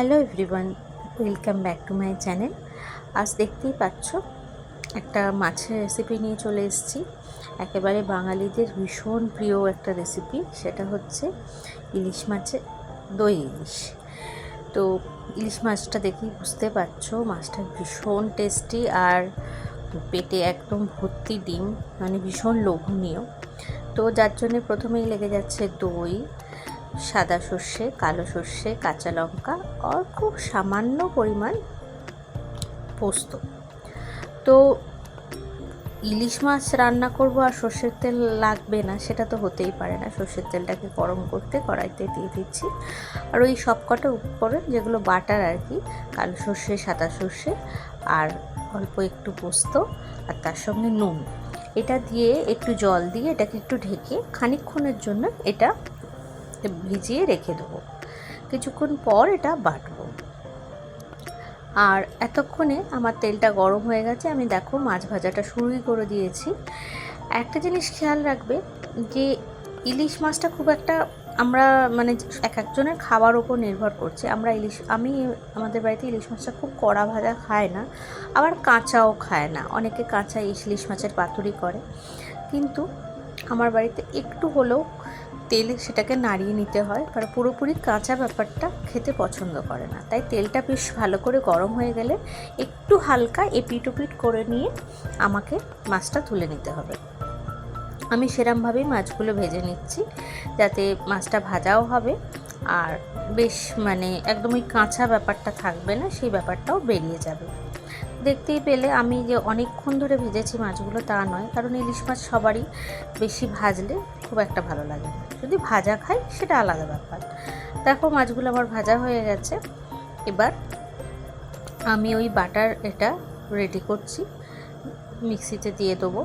Hello everyone, welcome back to my channel. আজ দেখতেই পাচ্ছ, একটা মাছের রেসিপি নিয়ে চলে এসেছি। একেবারে বাঙালিদের ভীষণ প্রিয় একটা রেসিপি সেটা হচ্ছে ইলিশ মাছের দই ইলিশ। তো ইলিশ মাছটা দেখেই বুঝতে পারছ, মাছটা ভীষণ টেস্টি আর পেটে একদম ভর্তি ডিম মানে ভীষণ লোভনীয়। তো যার জন্যে প্রথমেই লেগে যাচ্ছে দই। সাদা সর্ষে, কালো সর্ষে, কাঁচা লঙ্কা আর খুব সামান্য পরিমাণ পোস্ত। তো ইলিশ মাছ রান্না করব আর সর্ষের তেল লাগবে না, সেটা তো হতেই পারে না। সর্ষের তেলটাকে গরম করতে কড়াইতে দিয়ে দিচ্ছি। আর ওই সব কটা উপকরণ, যেগুলো বাটার আর কি, কালো সর্ষে, সাদা সর্ষে আর অল্প একটু পোস্ত আর তার সঙ্গে নুন। এটা দিয়ে একটু জল দিয়ে এটাকে একটু ঢেকে খানিকক্ষণের জন্য এটা ভিজিয়ে রেখে দেবো। কিছুক্ষণ পর এটা বাটবো। আর এতক্ষণে আমার তেলটা গরম হয়ে গেছে, আমি দেখো মাছ ভাজাটা শুরুই করে দিয়েছি। একটা জিনিস খেয়াল রাখবে যে ইলিশ মাছটা খুব একটা আমরা মানে এক একজনের খাবার ওপর নির্ভর করছে। আমরা ইলিশ, আমি আমাদের বাড়িতে ইলিশ মাছটা খুব কড়া ভাজা খায় না, আবার কাঁচাও খায় না। অনেকে কাঁচা ইলিশ মাছের পাতুরি করে। কিন্তু আমার বাড়িতে একটু হলেও তেলে সেটাকে নাড়িয়ে নিতে হয়, কারণ পুরোপুরি কাঁচা ব্যাপারটা খেতে পছন্দ করে না। তাই তেলটা বেশ ভালো করে গরম হয়ে গেলে একটু হালকা এপিট ওপিট করে নিয়ে আমাকে মাছটা তুলে নিতে হবে। আমি সেরমভাবেই মাছগুলো ভেজে নিচ্ছি, যাতে মাছটা ভাজাও হবে। আর বেশ মানে একদমই কাঁচা ব্যাপারটা থাকবে না, সেই ব্যাপারটাও বেরিয়ে যাবে। দেখতেই পেলে আমি যে অনেকক্ষণ ধরে ভেজেছি মাছগুলো তা নয়, কারণ ইলিশ মাছ সবারই বেশি ভাজলে খুব একটা ভালো লাগে যদি ভাজা খাই সেটা আলাদা ব্যাপার। দেখো মাছগুলো আমার ভাজা হয়ে গেছে। এবার আমি ওই বাটার এটা রেডি করছি, মিক্সিতে দিয়ে দেবো।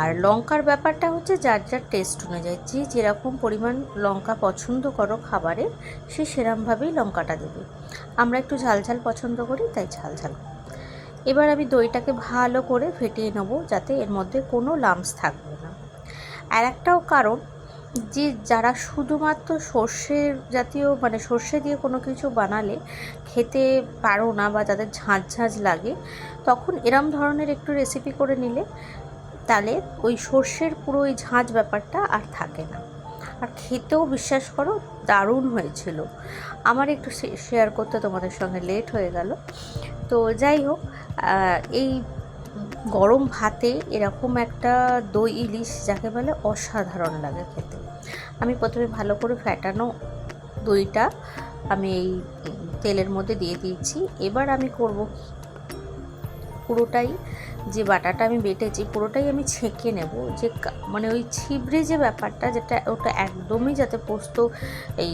আর লঙ্কার ব্যাপারটা হচ্ছে যার যার টেস্ট অনুযায়ী। যে যেরকম পরিমাণ লঙ্কা পছন্দ করো খাবারে, সে সেরমভাবেই লঙ্কাটা দেবে। আমরা একটু ঝাল ঝাল পছন্দ করি, তাই ঝাল ঝাল এবার আমি দইটাকে ভালো করে ফেটিয়ে নেব যাতে এর মধ্যে কোনো লামস থাকবে না। আর একটাও কারণ যে যারা শুধুমাত্র সর্ষের জাতীয় মানে সর্ষে দিয়ে কোনো কিছু বানালে খেতে পারো না বা যাদের ঝাঁঝ ঝাঁঝ লাগে, তখন এরম ধরনের একটু রেসিপি করে নিলে তাহলে ওই সর্ষের পুরো ওই ঝাঁঝ ব্যাপারটা আর থাকে না। আর খেতেও বিশ্বাস করো, দারুণ হয়েছিল। আমার একটু শেয়ার করতে তোমাদের সঙ্গে লেট হয়ে গেল। তো যাই হোক এই গরম ভাতে এরকম একটা দই ইলিশ যাকে বলে অসাধারণ লাগে খেতে। আমি প্রথমে ভালো করে ফ্যাটানো দইটা আমি এই তেলের মধ্যে দিয়ে দিয়েছি। এবার আমি করব পুরোটাই যে বাটাটা আমি বেটেছি, পুরোটাই আমি ছেঁকে নেব। যে মানে ওই ছিবড়ে যে ব্যাপারটা, যেটা ওটা একদমই যাতে পোস্ত এই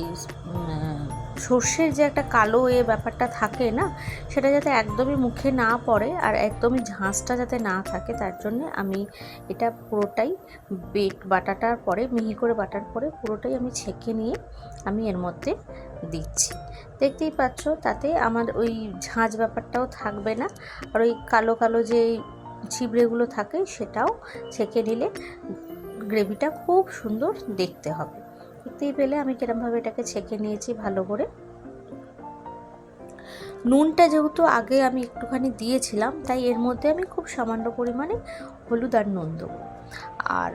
সর্ষের যে একটা কালো এ ব্যাপারটা থাকে না, সেটা যাতে একদমই মুখে না পড়ে আর একদমই ঝাঁসটা যাতে না থাকে, তার জন্যে আমি এটা পুরোটাই বেট বাটাটার পরে, মিহি করে বাটার পরে পুরোটাই আমি ছেঁকে নিয়ে আমি এর মধ্যে দিচ্ছি। দেখতেই পাচ্ছ, তাতে আমার ওই ঝাঁঝ ব্যাপারটাও থাকবে না আর ওই কালো কালো যে ছিবড়েগুলো থাকে, সেটাও ছেঁকে নিলে গ্রেভিটা খুব সুন্দর দেখতে হবে। দেখতেই পেলে আমি কিরমভাবে এটাকে ছেঁকে নিয়েছি ভালো করে। নুনটা যেহেতু আগে আমি একটুখানি দিয়েছিলাম, তাই এর মধ্যে আমি খুব সামান্য পরিমাণে হলুদ আর নুন দেবো। আর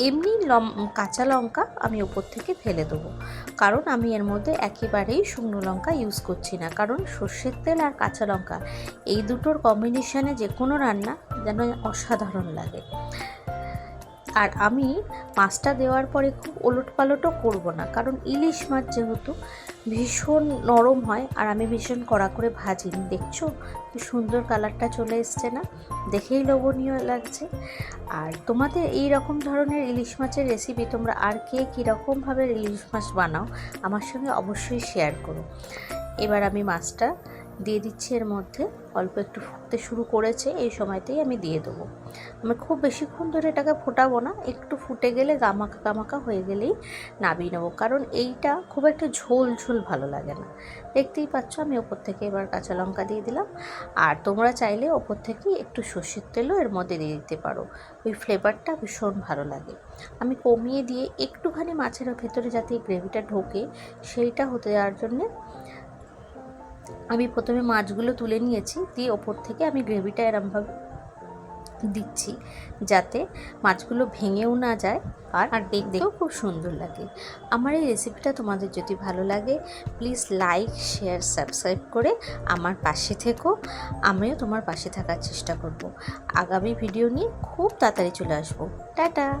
এমনি লম, কাঁচা লঙ্কা আমি ওপর থেকে ফেলে দেবো। কারণ আমি এর মধ্যে একেবারেই শুকনো লঙ্কা ইউজ করছি না। কারণ সর্ষের তেল আর কাঁচা লঙ্কা এই দুটোর কম্বিনেশানে যে কোনো রান্না যেন অসাধারণ লাগে। আর আমি মাছটা দেওয়ার পরে খুব ওলট পালটও করব না, কারণ ইলিশ মাছ যেহেতু ভীষণ নরম হয় আর আমি ভীষণ কড়া করে ভাজিনি। দেখছ? কি সুন্দর কালারটা চলে এসছে না? দেখেই লোভনীয় লাগছে। আর তোমাদের এই রকম ধরনের ইলিশ মাছের রেসিপি তোমরা আর কে কীরকমভাবে ইলিশ মাছ বানাও, আমার সঙ্গে অবশ্যই শেয়ার করো। এবার আমি মাছটা দিয়ে দিচ্ছি এর মধ্যে। অল্প একটু ফুটতে শুরু করেছে, এই সময়তেই আমি দিয়ে দেবো। আমি খুব বেশিক্ষণ ধরে এটাকে ফোটাবো না, একটু ফুটে গেলে গামাকা গামাকা হয়ে গেলেই নাবিয়ে নেব। কারণ এইটা খুব একটা ঝোল ঝোল ভালো লাগে না। দেখতেই পাচ্ছ আমি ওপর থেকে এবার কাঁচা লঙ্কা দিয়ে দিলাম। আর তোমরা চাইলে ওপর থেকে একটু সর্ষের তেলও এর মধ্যে দিয়ে দিতে পারো। ওই ফ্লেভারটা ভীষণ ভালো লাগে। আমি কমিয়ে দিয়ে একটুখানি মাছের ভেতরে যাতে গ্রেভিটা ঢোকে, সেইটা হতে যাওয়ার জন্যে আমি প্রথমে মাছগুলো তুলে নিয়েছি দিয়ে ওপর থেকে আমি গ্রেভিটা এরমভাবে দিচ্ছি যাতে মাছগুলো ভেঙেও না যায় আর আর দেখতেও খুব সুন্দর লাগে। আমার এই রেসিপিটা তোমাদের যদি ভালো লাগে প্লিজ লাইক শেয়ার সাবস্ক্রাইব করে আমার পাশে থেকো। আমিও তোমার পাশে থাকার চেষ্টা করব। আগামী ভিডিও নিয়ে খুব তাড়াতাড়ি চলে আসব। টাটা!